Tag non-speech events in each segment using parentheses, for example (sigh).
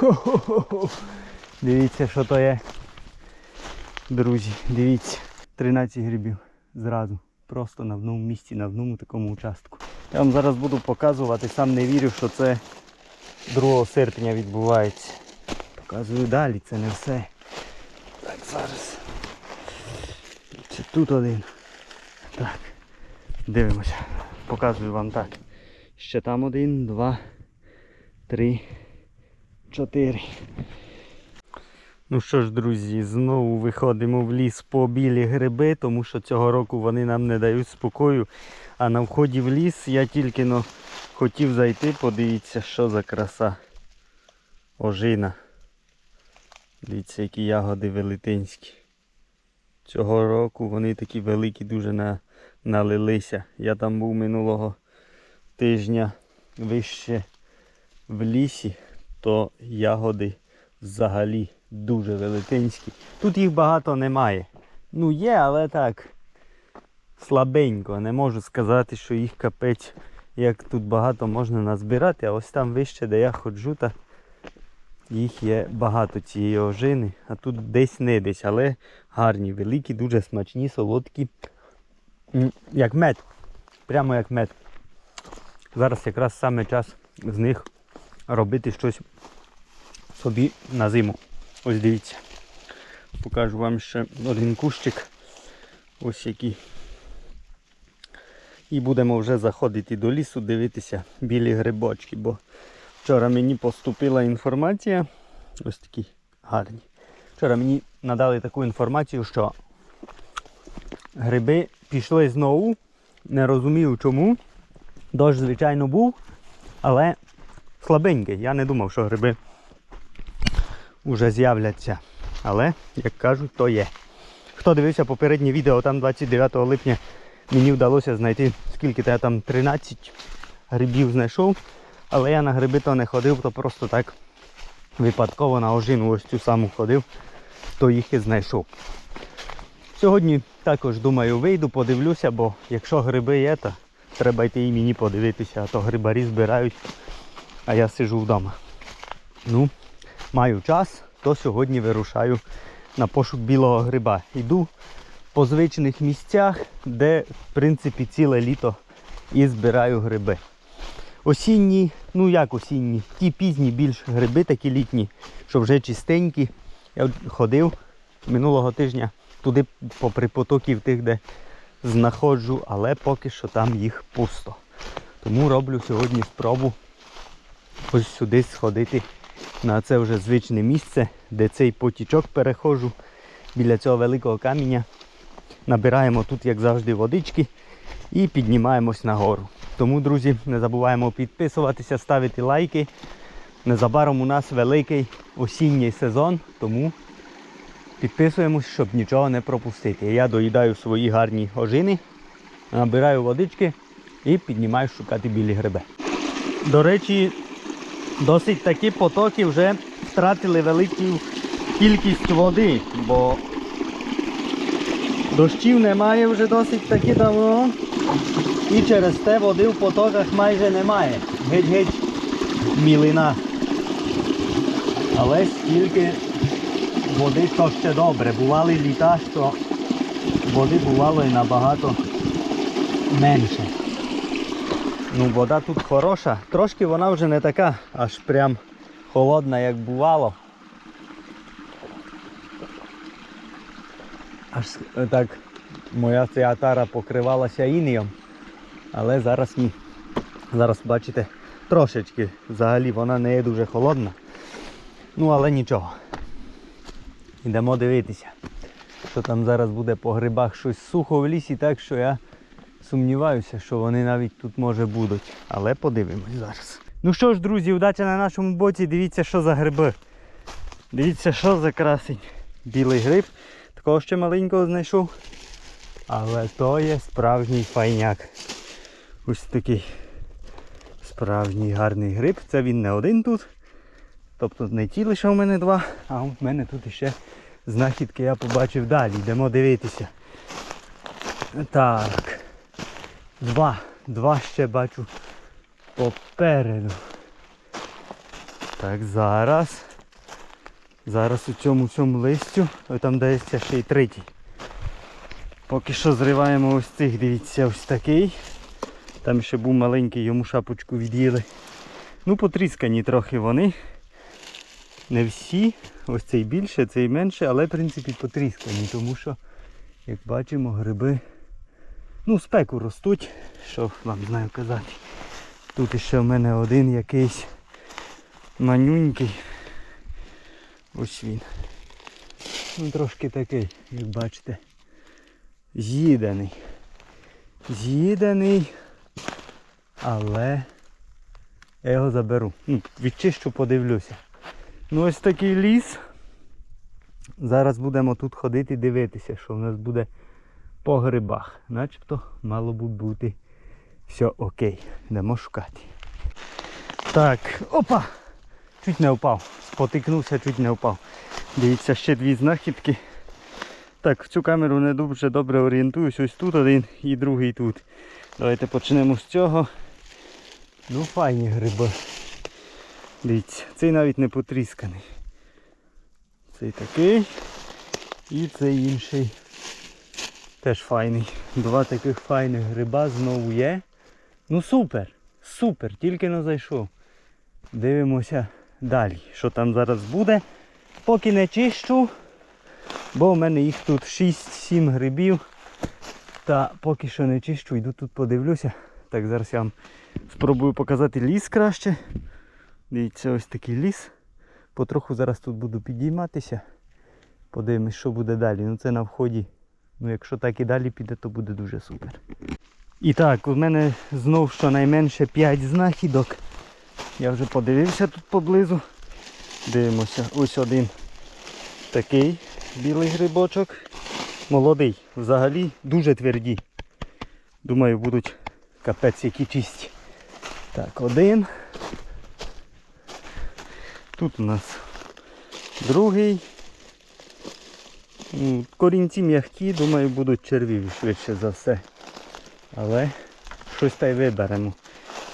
Хо-хо-хо. Дивіться, що то є. Друзі, дивіться. 13 грибів зразу. Просто на одному місці, на одному такому участку. Я вам зараз буду показувати, сам не вірю, що це 2 серпня відбувається. Показую далі, це не все. Так, зараз. Це тут один. Так. Дивимося. Показую вам так. Ще там один, два, три, чотири. Ну що ж, друзі, знову виходимо в ліс по білі гриби, тому що цього року вони нам не дають спокою. А на вході в ліс я тільки но хотів зайти, подивіться, що за краса. Ожина. Дивіться, які ягоди велетенські. Цього року вони такі великі дуже на, налилися. Я там був минулого тижня вище в лісі, то ягоди взагалі дуже велетенські. Тут їх багато немає. Ну є, але так слабенько. Не можу сказати, що їх капець, як тут багато можна назбирати, а ось там вище, де я ходжу, та їх є багато цієї ожини, а тут десь не десь, але гарні, великі, дуже смачні, солодкі. Як мед. Прямо як мед. Зараз якраз саме час з них робити щось собі на зиму. Ось дивіться. Покажу вам ще один кущик. Ось який. І будемо вже заходити до лісу, дивитися білі грибочки, бо вчора мені поступила інформація. Ось такі гарні. Вчора мені надали таку інформацію, що гриби пішли знову. Не розумію чому. Дощ, звичайно, був, але слабенький. Я не думав, що гриби вже з'являться. Але, як кажуть, то є. Хто дивився попереднє відео, там 29 липня мені вдалося знайти скільки я там 13 грибів знайшов. Але я на гриби то не ходив, то просто так випадково на ожину ось цю саму ходив, то їх і знайшов. Сьогодні також думаю вийду, подивлюся, бо якщо гриби є, то треба йти і мені подивитися, а то грибарі збирають, а я сижу вдома. Ну, маю час, то сьогодні вирушаю на пошук білого гриба. Йду по звичних місцях, де в принципі ціле літо і збираю гриби. Осінні, ну як осінні, ті пізні більш гриби, такі літні, що вже чистенькі. Я ходив минулого тижня туди попри потоків тих, де знаходжу, але поки що там їх пусто. Тому роблю сьогодні спробу ось сюди сходити на це вже звичне місце, де цей потічок перехожу біля цього великого каміння. Набираємо тут, як завжди, водички і піднімаємось нагору. Тому, друзі, не забуваємо підписуватися, ставити лайки. Незабаром у нас великий осінній сезон, тому підписуємось, щоб нічого не пропустити. Я доїдаю свої гарні ожини, набираю водички і піднімаю шукати білі гриби. До речі, досить такі потоки вже втратили велику кількість води, бо дощів немає вже досить таки давно. І через те води в потоках майже немає. Геть-геть мілина. Але стільки води то ще добре. Бували літа, що води бувало і набагато менше. Ну, вода тут хороша. Трошки вона вже не така, аж прям холодна, як бувало. Аж е, так моя ця тара покривалася інеєм. Але зараз ні. Зараз бачите, трошечки взагалі вона не є дуже холодна. Ну але нічого. Йдемо дивитися. Що там зараз буде по грибах щось сухо в лісі, так що я сумніваюся, що вони навіть тут може будуть. Але подивимось зараз. Ну що ж, друзі, удача на нашому боці. Дивіться, що за гриби. Дивіться, що за красень. Білий гриб. Такого ще маленького знайшов. Але то є справжній файняк. Ось такий справжній гарний гриб. Це він не один тут. Тобто не ті лише у мене два, а у мене тут ще знахідки я побачив далі. Йдемо дивитися. Так. Два. Два ще бачу попереду. Так, зараз. Зараз у цьому всьому листю, ой, там дається ще й третій. Поки що зриваємо ось цих, дивіться, ось такий. Там ще був маленький, йому шапочку від'їли. Ну, потріскані трохи вони. Не всі. Ось цей більше, цей менше, але в принципі потріскані, тому що, як бачимо, гриби ну, спеку ростуть. Що вам знаю казати. Тут ще в мене один якийсь манюнький. Ось він. Ну трошки такий, як бачите. З'їдений. З'їдений. Але я його заберу. Ну, відчищу, подивлюся. Ну ось такий ліс. Зараз будемо тут ходити дивитися, що в нас буде по грибах. Начебто мало б бути все окей. Йдемо шукати. Так, опа! Чуть не впав. Спотикнувся, чуть не впав. Дивіться, ще дві знахідки. Так, в цю камеру не дуже добре орієнтуюсь. Ось тут один і другий тут. Давайте почнемо з цього. Ну, файні гриби. Дивіться, цей навіть не потрісканий. Цей такий. І цей інший. Теж файний. Два таких файних гриба знову є. Ну супер, супер, тільки не зайшов. Дивимося далі, що там зараз буде. Поки не чищу, бо в мене їх тут 6-7 грибів. Та поки що не чищу, йду тут подивлюся. Так, зараз я вам спробую показати ліс краще. Дивіться, ось такий ліс. Потроху зараз тут буду підійматися. Подивимось, що буде далі. Ну це на вході. Ну якщо так і далі піде, то буде дуже супер. І так, у мене знов щонайменше 5 знахідок. Я вже подивився тут поблизу. Дивимося, ось один такий білий грибочок. Молодий. Взагалі дуже тверді. Думаю, будуть капець які чисті. Так, один. Тут у нас другий. Корінці м'які, думаю, будуть червіві швидше за все. Але щось та й виберемо.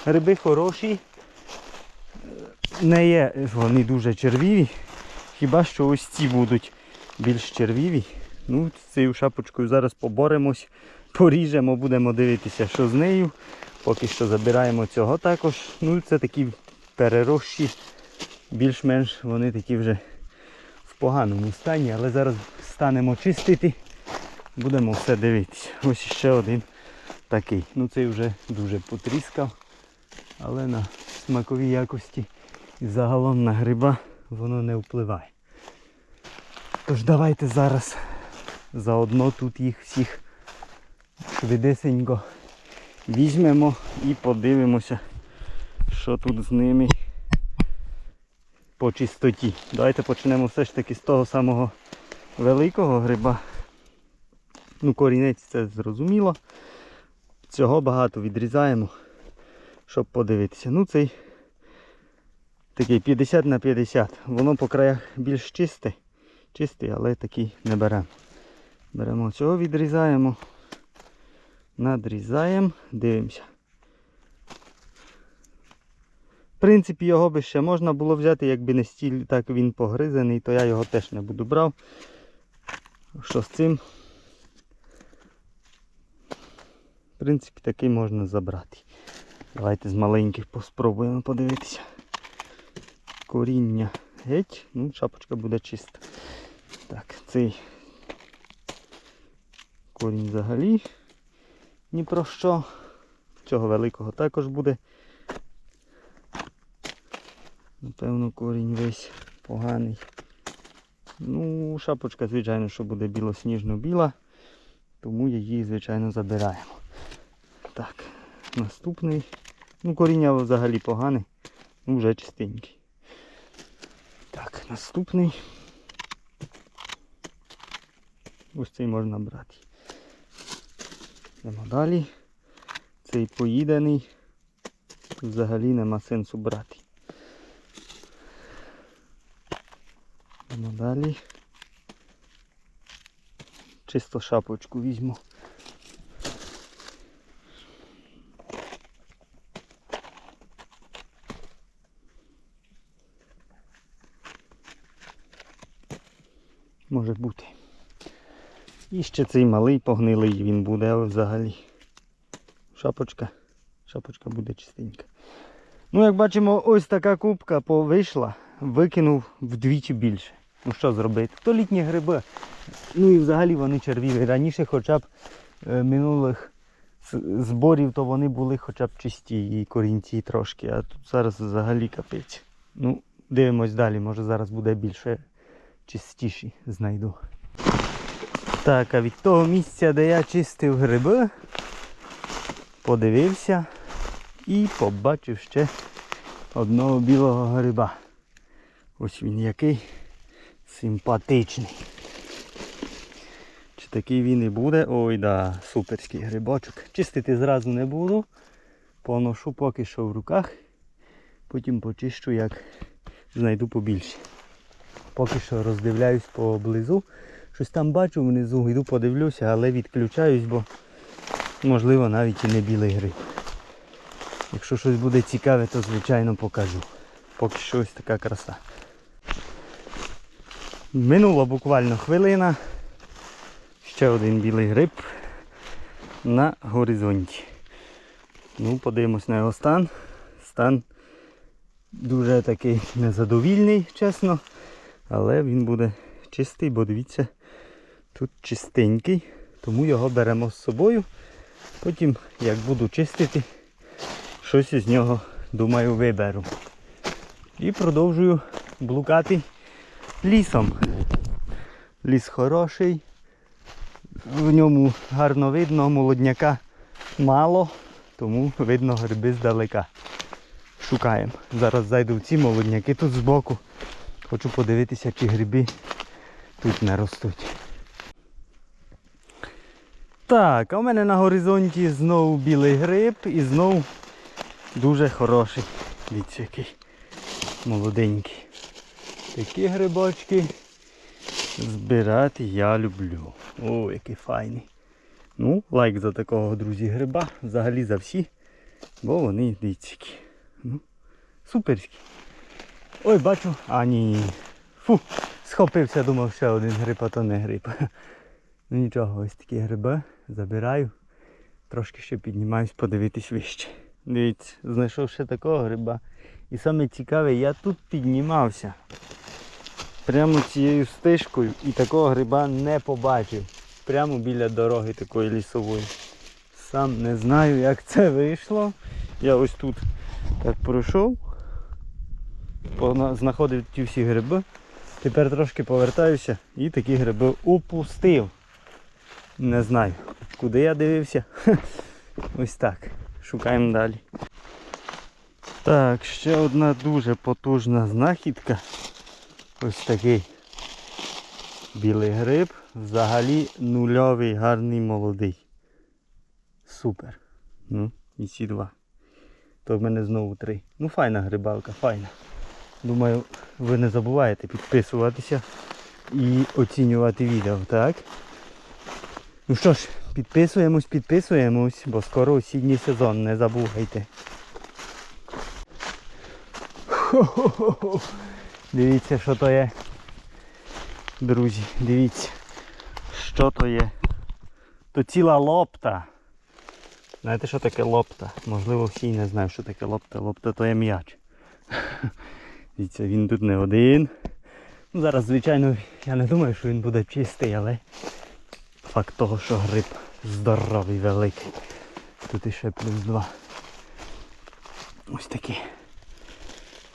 Гриби хороші. Не є вони дуже червіві. Хіба що ось ці будуть більш червіві. Ну, з цією шапочкою зараз поборемось, поріжемо, будемо дивитися, що з нею. Поки що забираємо цього також. Ну, це такі перерощі. Більш-менш вони такі вже в поганому стані, але зараз станемо чистити, будемо все дивитися. Ось ще один такий. Ну цей вже дуже потріскав, але на смакові якості і загалом на гриба воно не впливає. Тож давайте зараз заодно тут їх всіх швидесенько візьмемо і подивимося, що тут з ними по чистоті. Давайте почнемо все ж таки з того самого великого гриба. Ну, корінець це зрозуміло. Цього багато відрізаємо, щоб подивитися. Ну цей такий 50 на 50. Воно по краях більш чисте, чистий, але такий не беремо. Беремо цього, відрізаємо, надрізаємо, дивимося. В принципі, його би ще можна було взяти, якби не стіль так він погризаний, то я його теж не буду брав. Що з цим? В принципі, такий можна забрати. Давайте з маленьких поспробуємо подивитися. Коріння геть, ну, шапочка буде чиста. Так, цей корінь взагалі ні про що. Цього великого також буде. Напевно, корінь весь поганий. Ну, шапочка, звичайно, що буде білосніжно-біла, тому її, звичайно, забираємо. Так, наступний. Ну, коріння взагалі погане, ну вже чистенький. Так, наступний. Ось цей можна брати. Йдемо далі. Цей поїдений. Взагалі нема сенсу брати. Йдемо далі. Чисто шапочку візьму. Може бути. І ще цей малий погнилий він буде взагалі. Шапочка. Шапочка буде чистенька. Ну, як бачимо, ось така кубка вийшла, викинув вдвічі більше. Ну що зробити? То літні гриби. Ну і взагалі вони червіві. Раніше хоча б е, минулих зборів, то вони були хоча б чисті і корінці трошки, а тут зараз взагалі капець. Ну, дивимось далі, може зараз буде більше чистіші знайду. Так, а від того місця, де я чистив гриби, подивився і побачив ще одного білого гриба. Ось він який симпатичний. Чи такий він і буде? Ой, да, суперський грибочок. Чистити зразу не буду. Поношу поки що в руках. Потім почищу, як знайду побільше. Поки що роздивляюсь поблизу. Щось там бачу внизу, йду подивлюся, але відключаюсь, бо можливо навіть і не білий гриб. Якщо щось буде цікаве, то звичайно покажу. Поки що ось така краса. Минула буквально хвилина. Ще один білий гриб на горизонті. Ну, подивимось на його стан. Стан дуже такий незадовільний, чесно. Але він буде чистий, бо дивіться, тут чистенький, тому його беремо з собою. Потім, як буду чистити, щось із нього, думаю, виберу. І продовжую блукати лісом. Ліс хороший, в ньому гарно видно, молодняка мало, тому видно гриби здалека. Шукаємо. Зараз зайду в ці молодняки тут збоку. Хочу подивитися, чи гриби тут не ростуть. Так, а у мене на горизонті знову білий гриб і знову дуже хороший. Дивіться, який молоденький. Такі грибочки збирати я люблю. О, який файний. Ну, лайк за такого, друзі, гриба. Взагалі за всі. Бо вони які. Ну, суперські. Ой, бачу. А ні. Фу, схопився, думав, ще один гриб, а то не гриб. (laughs) Ну нічого, ось такі гриби. Забираю. Трошки ще піднімаюсь подивитись вище. Дивіться, знайшов ще такого гриба. І саме цікаве, я тут піднімався. Прямо цією стежкою і такого гриба не побачив. Прямо біля дороги такої лісової. Сам не знаю, як це вийшло. Я ось тут так пройшов, знаходив ті всі гриби. Тепер трошки повертаюся і такі гриби упустив. Не знаю, куди я дивився. (laughs) Ось так. Шукаємо далі. Так, ще одна дуже потужна знахідка. Ось такий білий гриб. Взагалі нульовий, гарний молодий. Супер. Ну, і ці два. То в мене знову три. Ну файна грибалка, файна. Думаю, ви не забуваєте підписуватися і оцінювати відео, так? Ну що ж, підписуємось, підписуємось, бо скоро осінній сезон, не забувайте. Хо-хо-хо. Дивіться, що то є. Друзі, дивіться, що то є. То ціла лопта. Знаєте, що таке лопта? Можливо, всі не знають, що таке лопта. Лопта то є м'яч. (laughs) Дивіться, він тут не один. Ну, зараз, звичайно, я не думаю, що він буде чистий, але факт того, що гриб здоровий, великий. Тут іще плюс два. Ось такі.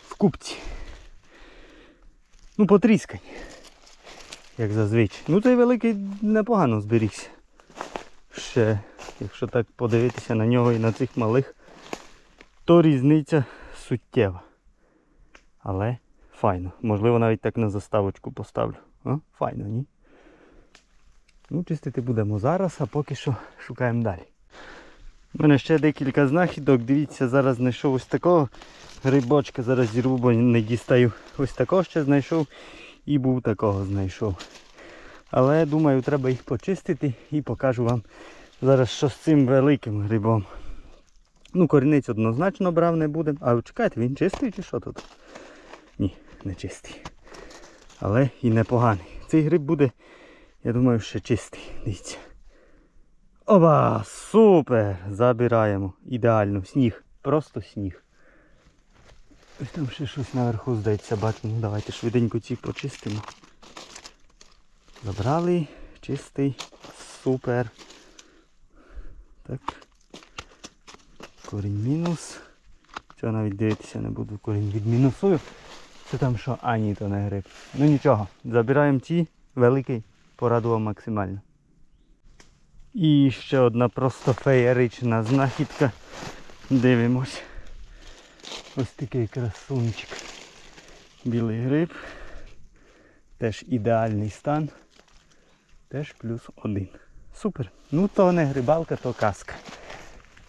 В купці. Ну, потріскані. Як зазвичай. Ну цей великий непогано зберігся. Ще, якщо так подивитися на нього і на цих малих, то різниця суттєва. Але файно. Можливо навіть так на заставочку поставлю. А? Файно, ні? Ну, чистити будемо зараз, а поки що шукаємо далі. У мене ще декілька знахідок. Дивіться, зараз знайшов ось такого грибочка. Зараз зірву, бо не дістаю. Ось такого ще знайшов і був такого знайшов. Але думаю, треба їх почистити і покажу вам зараз, що з цим великим грибом. Ну, корінець однозначно брав не буде. А чекайте, він чистий чи що тут? Ні, не чистий. Але і непоганий. цей гриб буде, я думаю, ще чистий. Дивіться. Оба! Супер! Забираємо. Ідеально. Сніг. Просто сніг. Ось там ще щось наверху здається, бачимо. Давайте швиденько ці почистимо. Забрали. Чистий. Супер. Так. Корінь мінус. Цього навіть дивитися не буду, корінь відмінусую. Це там що? А, ні, то не гриб. Ну нічого, забираємо ті, великий, порадував максимально. І ще одна просто феєрична знахідка. Дивимось. Ось такий красунчик. Білий гриб. Теж ідеальний стан. Теж плюс один. Супер. Ну то не грибалка, то казка.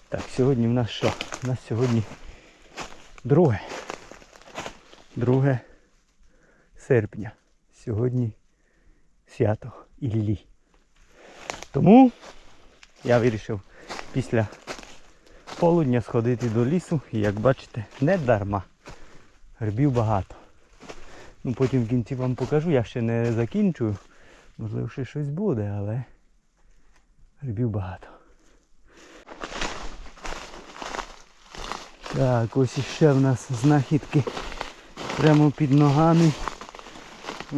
Так, сьогодні в нас що? У нас сьогодні друге. Друге серпня. Сьогодні свято Іллі. Тому я вирішив після полудня сходити до лісу і як бачите, не дарма. Грибів багато. Ну потім в кінці вам покажу, я ще не закінчую. Можливо, ще щось буде, але грибів багато. Так, ось іще в нас знахідки прямо під ногами.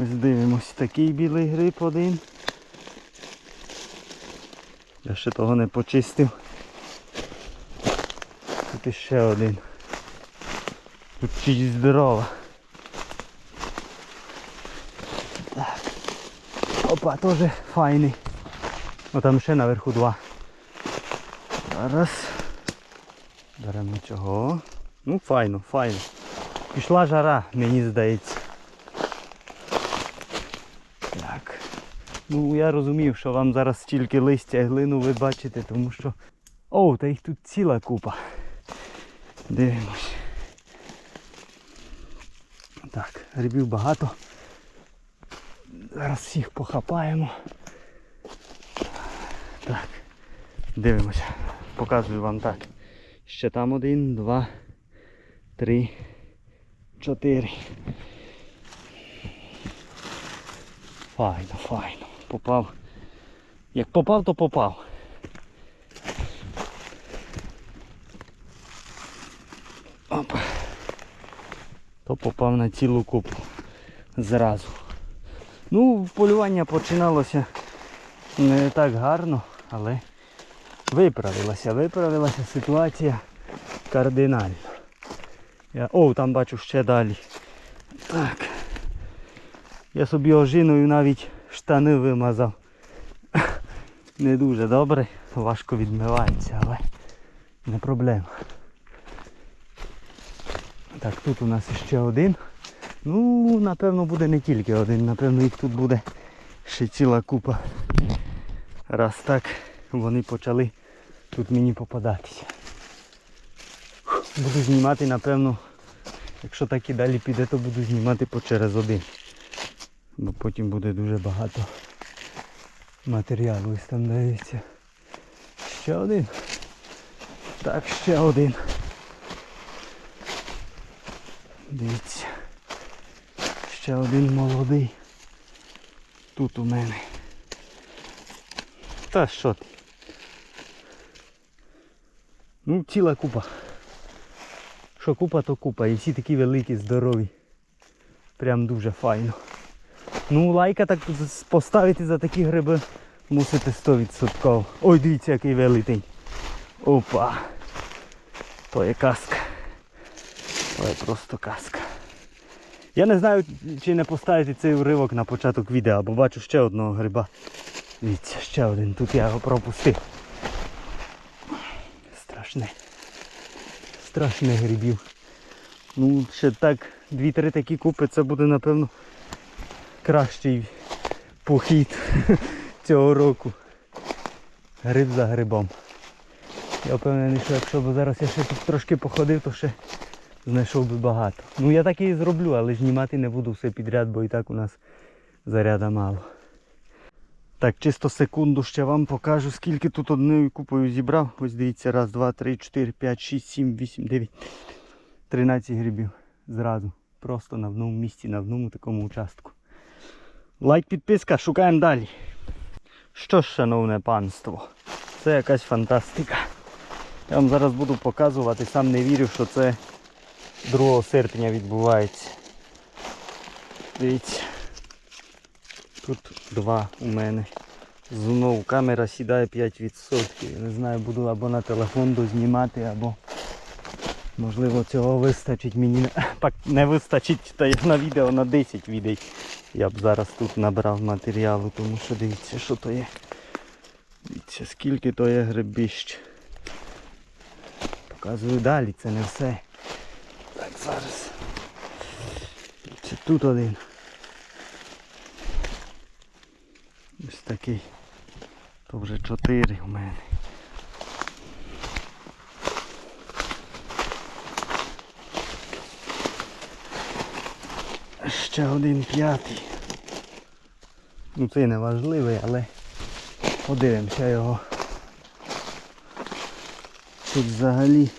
Ось дивимось, такий білий гриб один. Я ще того не почистив. Тут іще один. Тут чисть здорова. Так. Опа, теж файний. О, там ще наверху два. Зараз. Беремо чого. Ну, файно, файно. Пішла жара, мені здається. Так. Ну я розумів, що вам зараз стільки листя і глину ви бачите, тому що... О, та їх тут ціла купа. Дивимось. Так, грибів багато. Зараз всіх похапаємо. Так. Дивимося. Показую вам так. Ще там один, два, три, чотири. Файно, файно. Попав. Як попав, то попав. Опа. То попав на цілу купу. Зразу. Ну, полювання починалося не так гарно, але виправилася, виправилася ситуація кардинально. Я... О, там бачу ще далі. Так. Я собі ожиною навіть штани вимазав. Не дуже добре, важко відмивається, але не проблема. Так, тут у нас ще один. Ну, напевно, буде не тільки один, напевно, їх тут буде ще ціла купа. Раз так вони почали тут мені попадатися. Буду знімати, напевно, якщо так і далі піде, то буду знімати по через один. Бо потім буде дуже багато матеріалу. Ось там дається. Ще один. Так, ще один. Дивіться. Ще один молодий. Тут у мене. Та що ти? Ну, ціла купа. Що купа, то купа. І всі такі великі, здорові. Прям дуже файно. Ну, лайка так поставити за такі гриби мусите 100%. Ой, дивіться, який великий. Опа. То є казка. Є просто казка. Я не знаю, чи не поставити цей уривок на початок відео, бо бачу ще одного гриба. Дивіться, ще один. Тут я його пропустив. Страшне. Страшне грибів. Ну, ще так, дві-три такі купи, це буде, напевно, кращий похід (laughs) цього року. Гриб за грибом. Я впевнений, що якщо б зараз я ще тут трошки походив, то ще знайшов би багато. Ну я так і зроблю, але знімати не буду все підряд, бо і так у нас заряда мало. Так, чисто секунду ще вам покажу, скільки тут одною купою зібрав. Ось дивіться, раз, два, три, чотири, п'ять, шість, сім, вісім, дев'ять. 13 грибів зразу. Просто на одному місці, на одному такому участку. Лайк, підписка, шукаємо далі. Що ж, шановне панство, це якась фантастика. Я вам зараз буду показувати, сам не вірю, що це 2 серпня відбувається. Дивіться. Тут два у мене. Знову камера сідає 5%. Не знаю, буду або на телефон дознімати, або можливо цього вистачить мені. (laughs) не- не вистачить, та я на відео на 10 відео. Я б зараз тут набрав матеріалу, тому що дивіться, що то є. Дивіться, скільки то є грибіщ. Показую далі, це не все. Так, зараз. Це тут один. Ось такий. То вже чотири у мене. Ще один п'ятий. Ну цей не важливий, але подивимося його. Тут взагалі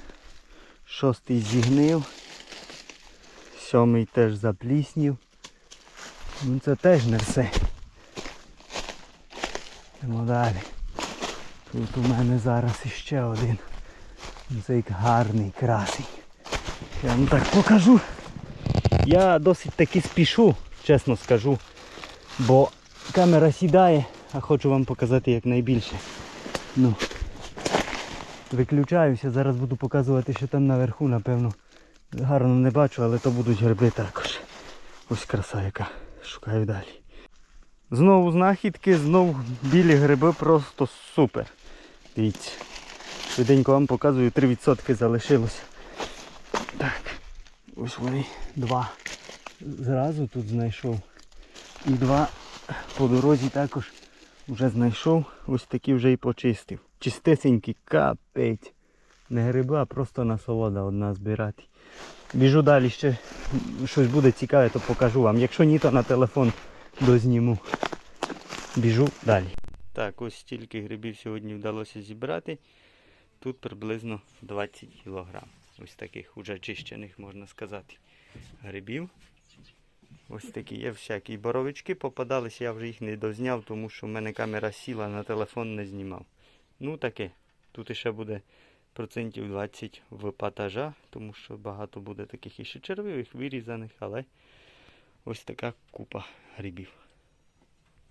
шостий зігнив. Сьомий теж запліснів. Ну це теж не все. Йдемо далі. Тут у мене зараз іще один. Ну, Цей гарний красень. Я вам так покажу. Я досить таки спішу, чесно скажу. Бо камера сідає, а хочу вам показати якнайбільше. Ну, виключаюся, зараз буду показувати, що там наверху, напевно. Гарно не бачу, але то будуть гриби також. Ось краса яка. Шукаю далі. Знову знахідки, знову білі гриби просто супер. Дивіться. Швиденько вам показую, 3% залишилося. Так. Ось вони два. Зразу тут знайшов. І два по дорозі також вже знайшов. Ось такі вже і почистив. Чистесенькі, капець. Не гриби, а просто насолода одна збирати. Біжу далі ще щось буде цікаве, то покажу вам. Якщо ні, то на телефон дозніму. Біжу далі. Так, ось стільки грибів сьогодні вдалося зібрати. Тут приблизно 20 кг. Ось таких уже чищених, можна сказати, грибів. Ось такі є всякі боровички попадалися, я вже їх не дозняв, тому що в мене камера сіла, на телефон не знімав. Ну таке. Тут іще буде процентів 20 випатажа, тому що багато буде таких іще червивих, вирізаних, але ось така купа грибів.